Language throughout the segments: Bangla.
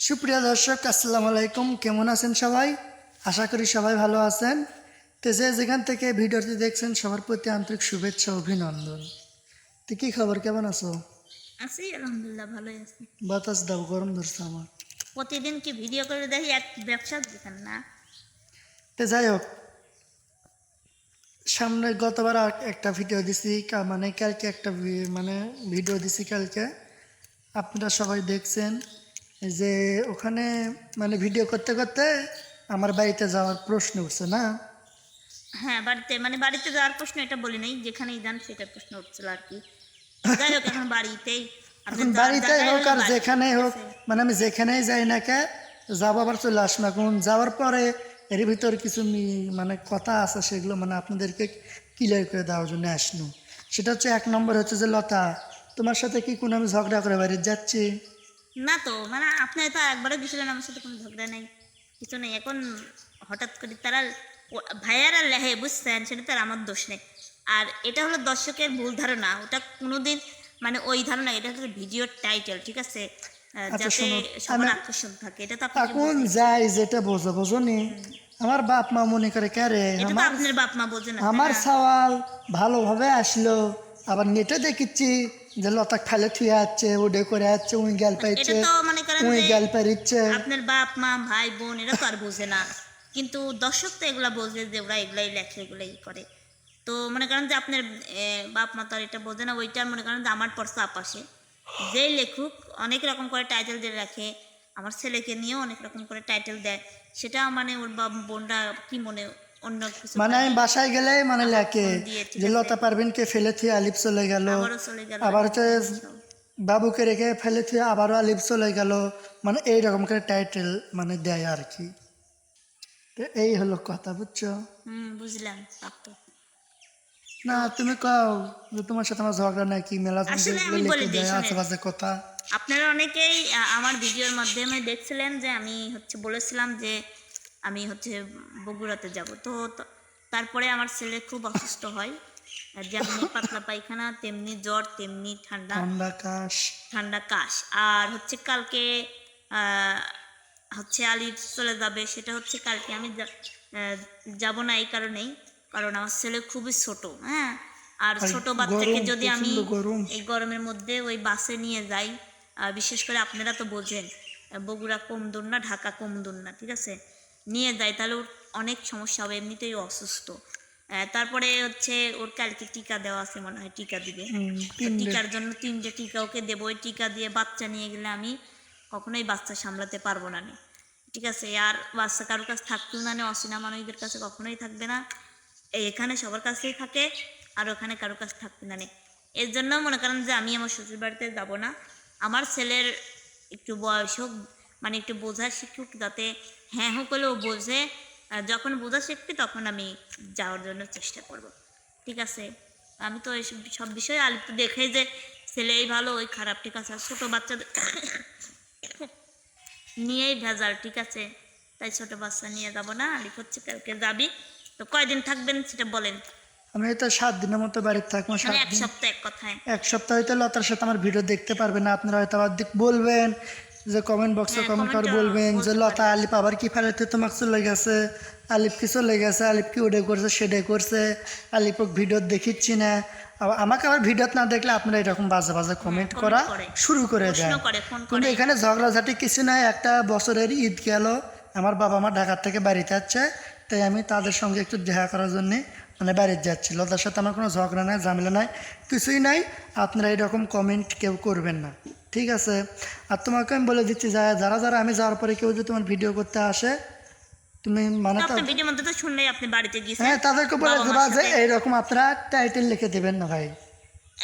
সুপ্রিয় দর্শক আসসালামু আলাইকুম। কেমন আছেন সবাই? আশা করি সবাই ভালো আছেন। তো যে যেখান থেকে ভিডিওটি দেখছেন সবার প্রতি আন্তরিক শুভেচ্ছা অভিনন্দন। তো কী খবর? কেমন আছো? আছি আলহামদুলিল্লাহ ভালোই আছি। বাতাস দাও গরম ধরছে আমার। প্রতিদিন কি ভিডিও করে দেখি? এক ব্যবসা দেখেন না। তো যাই হোক সামনে গতবার একটা ভিডিও দিছি মানে কালকে একটা মানে ভিডিও দিছি কালকে। আপনারা সবাই দেখছেন। যে ওখানে মানে ভিডিও করতে করতে আমার বাড়িতে যাওয়ার প্রশ্ন উঠছে না? হ্যাঁ বাড়িতে মানে বাড়িতে যাওয়ার প্রশ্ন এটা বলি নাই যেখানেই যান সেটা প্রশ্ন উঠছিল আর কি। যাই হোক এখন বাড়িতেই। এখন বাড়িতে হোক আর ঠিক হোক মানে আমি যেখানেই যাই না কে যাব আবার চলে আসব। এখন যাওয়ার পরে এর ভিতর কিছু মানে কথা আছে সেগুলো মানে আপনাদেরকে ক্লিয়ার করে দেওয়ার জন্য আসলো সেটা হচ্ছে এক নম্বর হচ্ছে যে লতা তোমার সাথে কি কোনো আমি ঝগড়া করে বাড়ি যাচ্ছি? না তো মানে আপনি তো একবারও গেছিলেন আমার সাথে কোনো ঝগড়া নেই কিছু নেই। এখন হঠাৎ করে তারা ভাইয়ারা লেহে বুঝছেন? সেটা তার আমার দোষ নেই। আর এটা হলো দর্শকের ভুল ধারণা। ওটা কোনোদিন মানে ওই ধারণা এটা হচ্ছে ভিডিওর টাইটেল ঠিক আছে? আচ্ছা, যাতে সবার আকর্ষণ থাকে এটা তো এখন যাই যেটা বোঝো বোঝো নি? আমার বাপ মা মনে করে কে রে আমার আপনার বাপ মা বোঝে না আমার তাই না? সওয়াল ভালোভাবে আসলো আবার নেটে দেখিচ্ছি যে লতা খালে থুয়ে যাচ্ছে ওডে করে যাচ্ছে উই এটা পাইছে উই যে পারিচ্ছে আপনার বাপ মা ভাই বোন এরা তো আর বোঝে না। কিন্তু দর্শক তো এগুলা বোঝে যে ওরা এগুলাই লেখে এগুলাই করে। তো মনে করেন যে আপনার বাপ মা তো আর এটা বোঝে না ওইটা মনে করেন যে আমার পর চাপ আসে। যেই লেখুক অনেক রকম করে টাইটেল দিয়ে রাখে আমার ছেলেকে নিয়েও অনেক রকম করে টাইটেল দেয়। সেটা মানে ওর বাপ বোনরা কি মনে অন্য কিছু মানে আমি বাসায় গেলে মানে লেখে যে লতা পারবিনকে ফেলে থুয়ে আলিপ চলে গেল। আবার হচ্ছে বাবুকে রেখে ফেলে থুয়ে আবারও আলিপ চলে গেল। মানে এইরকম করে টাইটেল মানে দেয় আর কি। তো এই হলো কথা বুঝছ? হুম বুঝলাম না তুমি কও যে তোমার সাথে আমার ঝগড়া মেলা দিই, দেয় শোনেন। আশেপাশে কথা। আপনারা অনেকেই আমার ভিডিওর মাধ্যমে দেখছিলেন যে আমি হচ্ছে বলেছিলাম যে আমি হচ্ছে বগুড়াতে যাব। তো তারপরে আমার ছেলে খুব অসুস্থ হয়। যেমনি পাতলা পায়খানা তেমনি জ্বর তেমনি ঠান্ডা। ঠান্ডা কাশ। ঠান্ডা কাশ। আর হচ্ছে কালকে হচ্ছে আলি চলে যাবে সেটা হচ্ছে কালকে আমি যাব না এই কারণেই। কারণ আমার ছেলে খুবই ছোট হ্যাঁ? আর ছোট বাচ্চাকে যদি আমি এই গরমের মধ্যে ওই বাসে নিয়ে যাই আর বিশেষ করে আপনারা তো বোঝেন বগুড়া কম দূর না ঢাকা কম দূর না ঠিক আছে? নিয়ে যাই তাহলে ওর অনেক সমস্যা হবে এমনিতেই অসুস্থ। তারপরে হচ্ছে ওর কালকে টিকা দেওয়া আছে মনে হয় টিকা দিবে। টিকার জন্য তিনটে টিকা ওকে দেবো। ওই টিকা দিয়ে বাচ্চা নিয়ে গেলে আমি কখনোই বাচ্চা সামলাতে পারব না ঠিক আছে আর বাচ্চা কারোর কাছে থাকতেও না নে, অচেনা মানুষদের কাছে কখনোই থাকবে না। এখানে সবার কাছেই থাকে আর ওখানে কারোর কাছে থাকবে না নে। এর জন্য মনে করেন যে আমি আমার শ্বশুর বাড়িতে যাব না। আমার ছেলের একটু বয়স হোক মানে একটু বোঝা শিখুক যাতে হ্যাঁ হোক হলেও বোঝে। যখন বোঝা শিখবে তখন আমি যাওয়ার জন্য চেষ্টা করব। ঠিক আছে? আমি তো এইসব সব বিষয়ে আলিপ তো দেখেই যে ছেলেই ভালো ওই খারাপ ঠিক আছে? ছোটো বাচ্চাদের নিয়েই ভেজাল ঠিক আছে? তাই ছোট বাচ্চা নিয়ে যাব না। আলিপ হচ্ছে কালকে যাবি। তো কয়দিন থাকবেন সেটা বলেন। আমি তো সাত দিনের মতো বাড়িতে থাকব মানে এক সপ্তাহ এক কথায়। এক সপ্তাহ হয়তো লতার সাথে আমার ভিডিও দেখতে পারবেন না আপনারা হয়তো আবার বলবেন যে কমেন্ট বক্সে হ্যাঁ, কমেন্ট করে বলবেন যে লতা আলিপ আবার কি ফেলাতে তোমাকে চলে গেছে? আলিপ কি চলে গেছে? আলিপ কি ওডে করছে সেডে করছে? আলিপ ভিডিও দেখিচ্ছি না। আমাকে আবার ভিডিও না দেখলে আপনারা এরকম বাজে বাজে কমেন্ট করা শুরু করে দেন। কিন্তু এখানে ঝগড়াঝাটি কিছু নাই একটা বছরের ঈদ গেল আমার বাবা মা ঢাকার থেকে বাড়িতে যাচ্ছে তাই আমি তাদের সঙ্গে একটু দেখা করার জন্য মানে বাড়িতে যাচ্ছি। লতার সাথে আমার কোনো ঝগড়া নাই ঝামেলা নাই কিছুই নাই আপনারা এরকম কমেন্ট কেউ করবেন না। ঠিক আছে। আর তোমাকে আমি বলে দিচ্ছি যা যারা যারা আমি যাওয়ার পরে কেউ যদি তোমার ভিডিও করতে আসে তুমি মানে ভিডিওর মধ্যে তো শুনলেই আপনি বাড়িতে গিয়েছেন। হ্যাঁ তাদেরকে বলে দেবা যে। এইরকম আপনারা টাইটেল লিখে দেবেন না ভাই।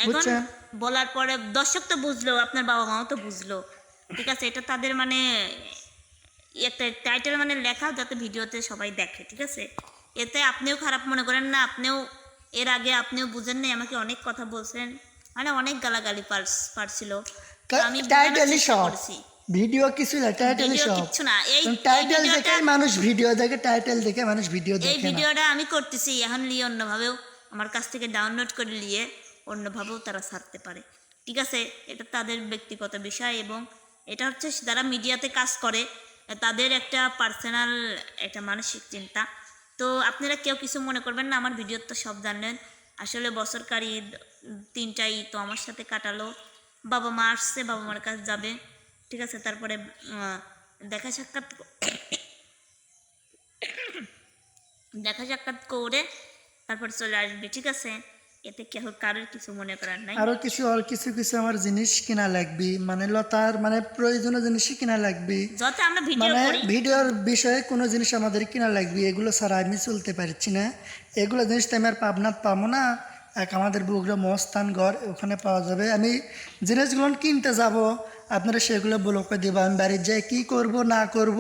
বুঝছেন? বলার পরে দর্শক তো বুঝলো আপনার বাবা মাও তো বুঝলো। ঠিক আছে এটা তাদের মানে একটা টাইটেল মানে লেখা যাতে ভিডিওতে সবাই দেখে ঠিক আছে? এতে আপনিও খারাপ মনে করেন না আপনিও এর আগে আপনিও বুঝেন নাই আমাকে অনেক কথা বলছেন। মানে অনেক গালাগালি পারছিল। আমি টাইটেলই করেছি। ভিডিও কিছু না টাইটেলই সব কিচ্ছু না। এই টাইটেল দেখে মানুষ ভিডিও দেখে টাইটেল দেখে মানুষ ভিডিও দেখে না। ভিডিওটা আমি করতেছি এখন অন্যভাবেও। আমার কাছ থেকে ডাউনলোড করে নিয়ে অন্যভাবেও তারা ছাড়তে পারে। ঠিক আছে? এটা তাদের ব্যক্তিগত বিষয় এবং এটা হচ্ছে যারা মিডিয়াতে কাজ করে তাদের একটা পার্সোনাল একটা মানসিক চিন্তা। তো আপনারা কেউ কিছু মনে করবেন না আমার ভিডিও তো সব জানেন। আসলে বছরকার ঈদ তিনটা ঈদ তো আমার সাথে কাটালো। বাবা মা আসছে বাবা মার কাছে যাবে। ঠিক আছে তারপরে দেখা সাক্ষাৎ দেখা সাক্ষাৎ করে তারপর চলে আসবে ঠিক আছে? এতে কেউ কারোর কিছু মনে করার নাই? আরও কিছু আর কিছু কিছু আমার জিনিস কিনা লাগবে মানে লতার মানে প্রয়োজনীয় জিনিসই কিনা লাগবে। যত আমরা ভিডিও মানে ভিডিওর বিষয়ে কোনো জিনিস আমাদের কিনা লাগবে এগুলো ছাড়া আমি চলতে পারছি না। এগুলো জিনিস তো আমি আর পাবনাত পাবো না। এক আমাদের বগুড়া মস্তান ঘর ওখানে পাওয়া যাবে। আমি জিনিসগুলো কিনতে যাব, আপনারা সেগুলো ব্লকে দেবো। আমি বাড়ির যাই, কী করব, না করব,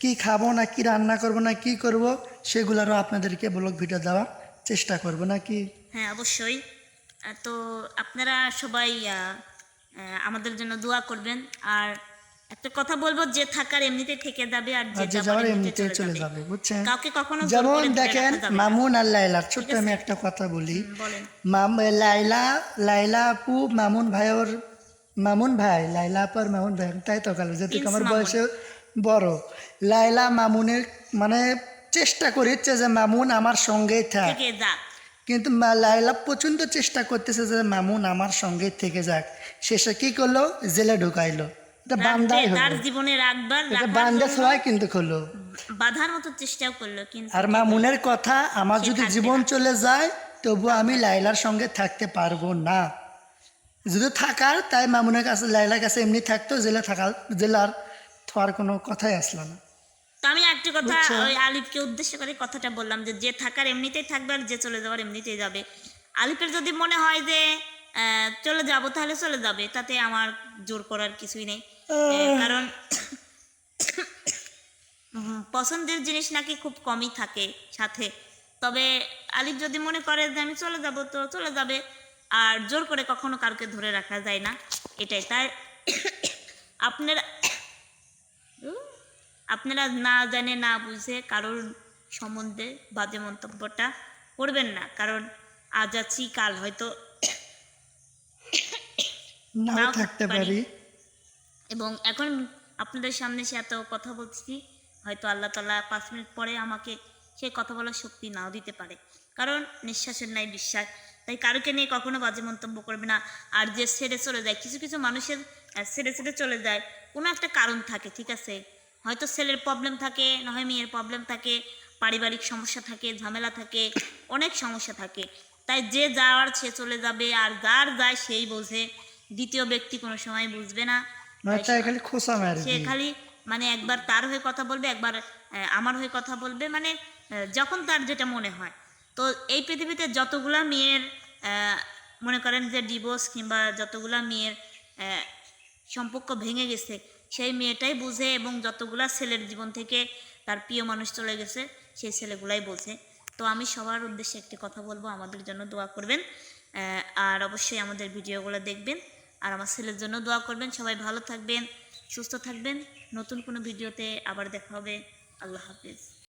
কি খাব, না কি রান্না করব, না কি করব, সেগুলোরও আপনাদেরকে ব্লগ ভিডিও দেওয়ার চেষ্টা করব, নাকি? হ্যাঁ অবশ্যই। তো আপনারা সবাই আমাদের জন্য দোয়া করবেন। আর একটা কথা বলব যে থাকার এমনিতে থেকে যাবে আর যে যাওয়ার এমনিতে চলে যাবে। বুঝছেন? কাউকে কখনো যেমন দেখেন। মামুন আর লাইলার ছোট্ট আমি একটা কথা বলি। মাম লাইলা লাইলা আপু মামুন ভাই ওর মামুন ভাই লাইলা আপু আর মামুন ভাই তাই তো কালো যেহেতু আমার বয়সে বড়। লাইলা মামুনের মানে চেষ্টা করেছে যে মামুন আমার সঙ্গেই থাক। কিন্তু মা- লাইলা প্রচণ্ড চেষ্টা করতেছে যে মামুন আমার সঙ্গে থেকে যাক। শেষে কি করল? জেলে ঢুকাইলো। বান্দাই তার জীবনে রাখবার এটা বান্দা সবাই কিন্তু হলো বাধার মতো চেষ্টাও করল কিন্তু আর মামুনের কথা আমার যদি জীবন চলে যায় তবু আমি লাইলার সঙ্গে থাকতে পারব না। যদি থাকার তাই মামুনের কাছে লাইলার কাছে এমনি থাকতো জেলে জেলার থাকার কোনো কথাই আসলো না। তো আমি একটা কথা ওই আলিফকে উদ্দেশ্য করে কথাটা বললাম যে যে থাকার এমনিতেই থাকবে আর যে চলে যাওয়ার এমনিতেই যাবে। আলিফের যদি মনে হয় যে চলে যাব তাহলে চলে যাবে। তাতে আমার জোর করার কিছুই নেই। কারণ পছন্দের জিনিস নাকি খুব কমই থাকে সাথে। তবে আলিফ যদি মনে করে যে আমি চলে যাব তো চলে যাবে আর জোর করে কখনো কাউকে ধরে রাখা যায় না এটাই। তাই আপনারা আপনারা না জানে না বুঝে কারোর সম্বন্ধে বাজে মন্তব্যটা করবেন না কারণ আজ আছি কাল হয়তো নাও থাকতে পারি। এবং এখন আপনাদের সামনে সে এত কথা বলছি হয়তো আল্লাহ তালা পাঁচ মিনিট পরে আমাকে সে কথা বলার শক্তি নাও দিতে পারে। কারণ নিঃশ্বাসের নাই বিশ্বাস। তাই কারোকে নিয়ে কখনো বাজে মন্তব্য করবে না। আর যে ছেড়ে চলে যায়, কিছু কিছু মানুষের ছেড়ে ছেড়ে চলে যায়, কোনো একটা কারণ থাকে, ঠিক আছে? হয়তো ছেলের প্রবলেম থাকে, না হয় মেয়ের প্রবলেম থাকে, পারিবারিক সমস্যা থাকে, ঝামেলা থাকে, অনেক সমস্যা থাকে। তাই যে যাওয়ার সে চলে যাবে, আর যার যায়, সেই বোঝে। দ্বিতীয় ব্যক্তি কোনো সময় বুঝবে না। খালি খোসা সে খালি মানে একবার তার হয়ে কথা বলবে একবার আমার হয়ে কথা বলবে মানে যখন তার যেটা মনে হয়। তো এই পৃথিবীতে যতগুলা মেয়ের মনে করেন যে ডিভোর্স কিংবা যতগুলা মেয়ের সম্পর্ক ভেঙে গেছে সেই মেয়েটাই বুঝে এবং যতগুলা ছেলের জীবন থেকে তার প্রিয় মানুষ চলে গেছে সেই ছেলেগুলাই বোঝে। তো আমি সবার উদ্দেশ্যে একটি কথা বলব আমাদের জন্য দোয়া করবেন আহ, আর অবশ্যই আমাদের ভিডিওগুলো দেখবেন। আর আমার ছেলের জন্য দোয়া করবেন। সবাই ভালো থাকবেন, সুস্থ থাকবেন। নতুন কোনো ভিডিওতে আবার দেখা হবে। আল্লাহ হাফিজ।